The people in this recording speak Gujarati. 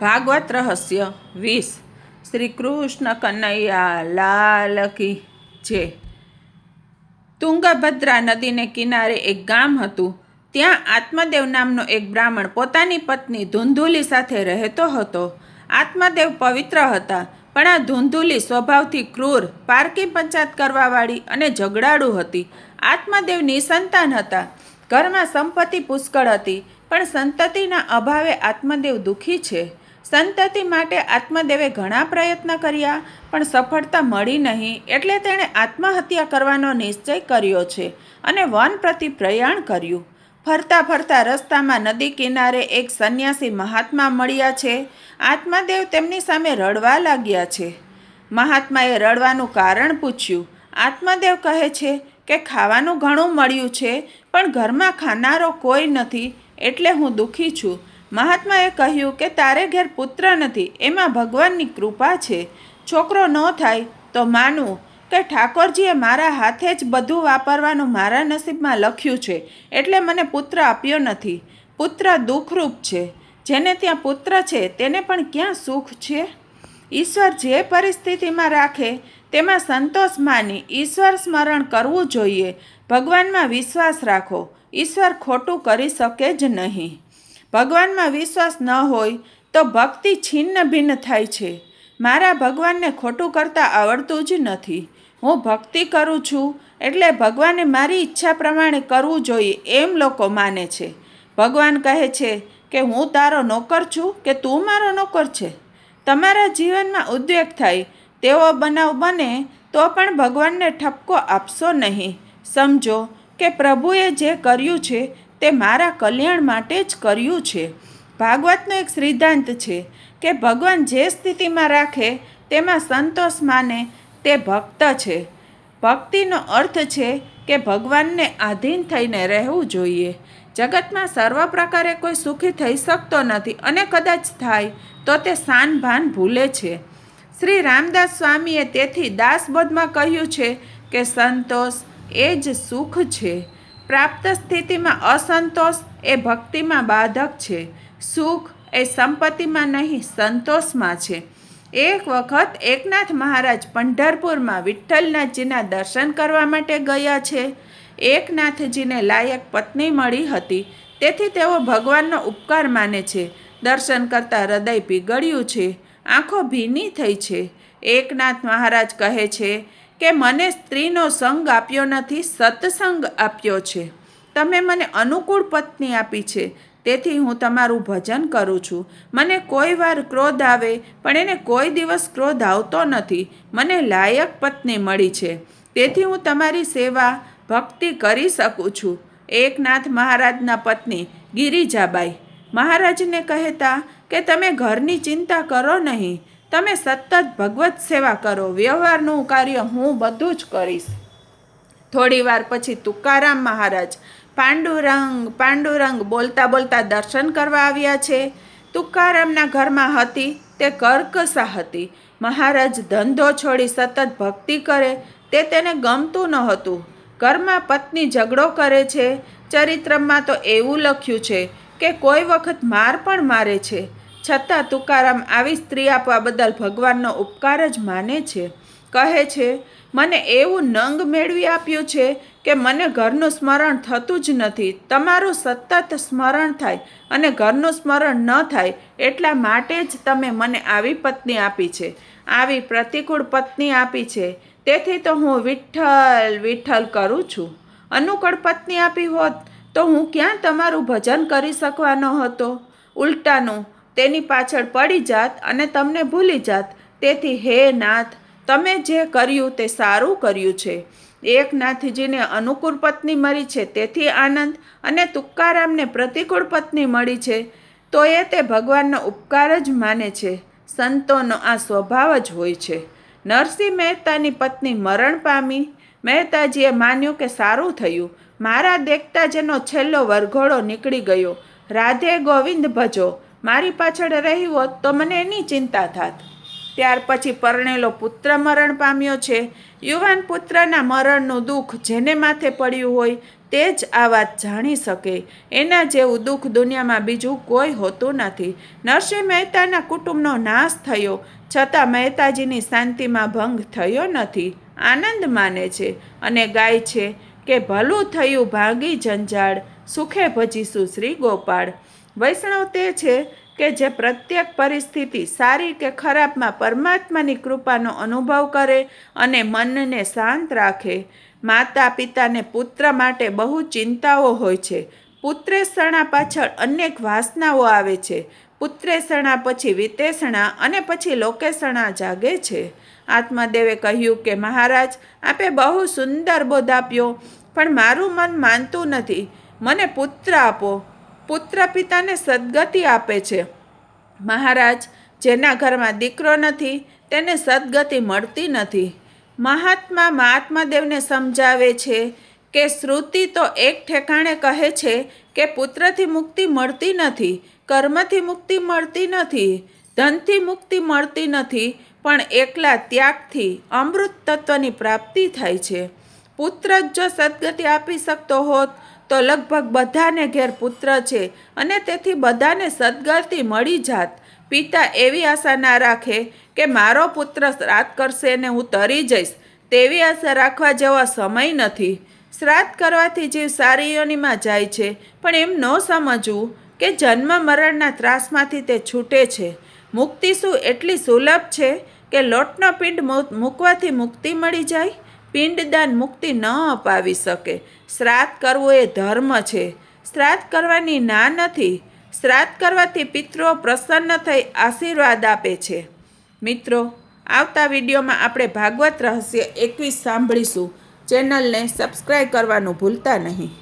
ભાગવત રહસ્ય વીસ. શ્રી કૃષ્ણ કનૈયા લાલ કી જે તુંગભદ્રા નદીને કિનારે એક ગામ હતું. ત્યાં આત્મદેવ નામનો એક બ્રાહ્મણ પોતાની પત્ની ધૂંધુલી સાથે રહેતો હતો. આત્મદેવ પવિત્ર હતા, પણ આ ધૂંધુલી સ્વભાવથી ક્રૂર, પારકી પંચાયત કરવાવાળી અને ઝઘડાળુ હતી. આત્મદેવ નિસંતાન હતા. ઘરમાં સંપત્તિ પુષ્કળ હતી, પણ સંતતિના અભાવે આત્મદેવ દુઃખી છે. સંતતિ માટે આત્મદેવે ઘણા પ્રયત્ન કર્યા, પણ સફળતા મળી નહીં એટલે તેણે આત્મહત્યા કરવાનો નિશ્ચય કર્યો છે અને વન પ્રતિ પ્રયાણ કર્યું. ફરતા ફરતા રસ્તામાં નદી કિનારે એક સંન્યાસી મહાત્મા મળ્યા છે. આત્માદેવ તેમની સામે રડવા લાગ્યા છે. મહાત્માએ રડવાનું કારણ પૂછ્યું. આત્માદેવ કહે છે કે ખાવાનું ઘણું મળ્યું છે, પણ ઘરમાં ખાનારો કોઈ નથી, એટલે હું દુઃખી છું. મહાત્માએ કહ્યું કે તારે ઘેર પુત્ર નથી, એમાં ભગવાનની કૃપા છે. છોકરો ન થાય તો માનવું કે ઠાકોરજીએ મારા હાથે જ બધું વાપરવાનું મારા નસીબમાં લખ્યું છે, એટલે મને પુત્ર આપ્યો નથી. પુત્ર દુઃખરૂપ છે. જેને ત્યાં પુત્ર છે, તેને પણ ક્યાં સુખ છે? ઈશ્વર જે પરિસ્થિતિમાં રાખે, તેમાં સંતોષ માની. ઈશ્વર સ્મરણ કરવું જોઈએ. ભગવાનમાં વિશ્વાસ રાખો. ઈશ્વર ખોટું કરી શકે જ નહીં. ભગવાનમાં વિશ્વાસ ન હોય તો ભક્તિ છિન્ન ભિન્ન થાય છે. મારા ભગવાનને ખોટું કરતાં આવડતું જ નથી. હું ભક્તિ કરું છું એટલે ભગવાને મારી ઈચ્છા પ્રમાણે કરવું જોઈએ એમ લોકો માને છે. ભગવાન કહે છે કે હું તારો નોકર છું કે તું મારો નોકર છે? તમારા જીવનમાં ઉદ્વેગ થાય, તેવો બનાવ બને તો પણ ભગવાનને ઠપકો આપશો નહીં. સમજો કે પ્રભુએ જે કર્યું છે તે મારા કલ્યાણ માટે જ કર્યું છે. ભાગવતનો એક સિદ્ધાંત છે કે ભગવાન જે સ્થિતિમાં રાખે તેમાં સંતોષ માને તે ભક્ત છે. ભક્તિનો અર્થ છે કે ભગવાનને આધીન થઈને રહેવું જોઈએ. જગતમાં સર્વ પ્રકારે કોઈ સુખી થઈ શકતો નથી અને કદાચ થાય તો તે સાન ભાન ભૂલે છે. શ્રી રામદાસ સ્વામીએ તેથી દાસબોધમાં કહ્યું છે કે સંતોષ એ જ સુખ છે. પ્રાપ્ત સ્થિતિમાં અસંતોષ એ ભક્તિમાં બાધક છે. સુખ એ સંપત્તિમાં નહીં, સંતોષમાં છે. એક વખત એકનાથ મહારાજ પંઢરપુરમાં વિઠ્ઠલનાથજીના દર્શન કરવા માટે ગયા છે. એકનાથજીને લાયક પત્ની મળી હતી. તેથી તેઓ ભગવાનનો ઉપકાર માને છે. દર્શન કરતાં હૃદય પીગળ્યું છે. આંખો ભીની થઈ છે. એકનાથ મહારાજ કહે છે કે મને સ્ત્રીનો સંગ આપ્યો નથી, સત્સંગ આપ્યો છે. તમે મને અનુકૂળ પત્ની આપી છે. તેથી હું તમારું ભજન કરું છું. મને કોઈ વાર ક્રોધ આવે, પણ એને કોઈ દિવસ ક્રોધ આવતો નથી. મને લાયક પત્ની મળી છે. તેથી હું તમારી સેવા, ભક્તિ કરી શકું છું. એકનાથ મહારાજના પત્ની ગિરિજાબાઈ. મહારાજને કહેતા કે તમે ઘરની ચિંતા કરો નહીં. તમે સતત ભગવત સેવા કરો, વ્યવહારનું કાર્ય હું બધું જ કરીશ. થોડી વાર પછી તુકારામ મહારાજ પાંડુરંગ પાંડુરંગ બોલતા બોલતા દર્શન કરવા આવ્યા છે. તુકારામના ઘરમાં હતી, તે કર્કશા હતી. મહારાજ ધંધો છોડી સતત ભક્તિ કરે, તે તેને ગમતું ન હતું ઘરમાં પત્ની ઝઘડો કરે છે. ચરિત્રમાં તો એવું લખ્યું છે કે કોઈ વખત માર પણ મારે છે. છતાં તુકારામ આવી સ્ત્રી આપવા બદલ ભગવાનનો ઉપકાર જ માને છે. કહે છે, મને એવું નંગ મેળવી આપ્યું છે કે મને ઘરનું સ્મરણ થતું જ નથી. તમારું સતત સ્મરણ થાય અને ઘરનું સ્મરણ ન થાય એટલા માટે જ તમે મને આવી પત્ની આપી છે. આવી પ્રતિકૂળ પત્ની આપી છે. તેથી તો હું વિઠ્ઠલ વિઠ્ઠલ કરું છું. અનુકૂળ પત્ની આપી હોત તો હું ક્યાં તમારું ભજન કરી શકવાનો હતો? ઉલટાનું તેની પાછળ પડી જાત અને તમને ભૂલી જાત. તેથી હે નાથ, તમે જે કર્યું તે સારું કર્યું છે. એક નાથજીને અનુકૂળ પત્ની મળી છે, તેથી આનંદ અને તુકારામને પ્રતિકૂળ પત્ની મળી છે. તો એ તે ભગવાનનો ઉપકાર જ માને છે. સંતોનો આ સ્વભાવ જ હોય છે. નરસિંહ મહેતાની પત્ની મરણ પામી. મહેતાજીએ માન્યું કે સારું થયું. મારા દેખતા જેનો છેલ્લો વરઘોડો નીકળી ગયો. રાધે ગોવિંદ ભજો. મારી પાછળ રહી હોત તો મને એની ચિંતા થાત. ત્યાર પછી પરણેલો પુત્ર મરણ પામ્યો છે. યુવાન પુત્રના મરણનું દુઃખ જેને માથે પડ્યું હોય તે જ આ વાત જાણી શકે. એના જેવું દુઃખ દુનિયામાં બીજું કોઈ હોતું નથી. નરસિંહ મહેતાના કુટુંબનો નાશ થયો. છતાં મહેતાજીની શાંતિમાં ભંગ થયો નથી. આનંદ માને છે અને ગાય છે કે ભલું થયું ભાગી જંજાળ. સુખે ભજીશું શ્રી ગોપાળ. વૈષ્ણવ તે છે કે જે પ્રત્યેક પરિસ્થિતિ સારી કે ખરાબમાં પરમાત્માની કૃપાનો અનુભવ કરે અને મનને શાંત રાખે. માતા પિતાને પુત્ર માટે બહુ ચિંતાઓ હોય છે. પુત્રેષણા પાછળ અનેક વાસનાઓ આવે છે. પુત્રેષણા પછી વિતેષણા અને પછી લોકેસણા જાગે છે. આત્મદેવે કહ્યું કે મહારાજ, આપે બહુ સુંદર બોધ આપ્યો પણ મારું મન માનતું નથી. મને પુત્ર આપો. પુત્ર પિતાને સદગતિ આપે છે. મહારાજ, જેના ઘરમાં દીકરો નથી, તેને સદગતિ મળતી નથી. મહાત્મા મહાત્માદેવને સમજાવે છે કે શ્રુતિ તો એક ઠેકાણે કહે છે કે પુત્રથી મુક્તિ મળતી નથી, કર્મથી મુક્તિ મળતી નથી, ધનથી મુક્તિ મળતી નથી, પણ એકલા ત્યાગથી અમૃત તત્વની પ્રાપ્તિ થાય છે. પુત્ર જ જો સદગતિ આપી શકતો હોત તો લગભગ બધાને ઘેર પુત્ર છે અને તેથી બધાને સદગતિ મળી જાત. પિતા એવી આશા ના રાખે કે મારો પુત્ર શ્રાદ્ધ કરશે ને હું તરી જઈશ. તેવી આશા રાખવા જેવા સમય નથી. શ્રાદ્ધ કરવાથી જીવ સારી યોનીમાં જાય છે, પણ એમ ન સમજવું કે જન્મ મરણના ત્રાસમાંથી તે છૂટે છે. મુક્તિ શું એટલી સુલભ છે કે લોટનો પિંડ મૂકવાથી મુક્તિ મળી જાય? પિંડદાન મુક્તિ ન અપાવી શકે. શ્રાદ્ધ કરવું એ ધર્મ છે. શ્રાદ્ધ કરવાની ના નથી. શ્રાદ્ધ કરવાથી પિતૃઓ પ્રસન્ન થઈ આશીર્વાદ આપે છે. મિત્રો, આવતા વિડીયોમાં આપણે ભાગવત રહસ્ય એકવીસ સાંભળીશું. ચેનલને સબસ્ક્રાઈબ કરવાનું ભૂલતા નહીં.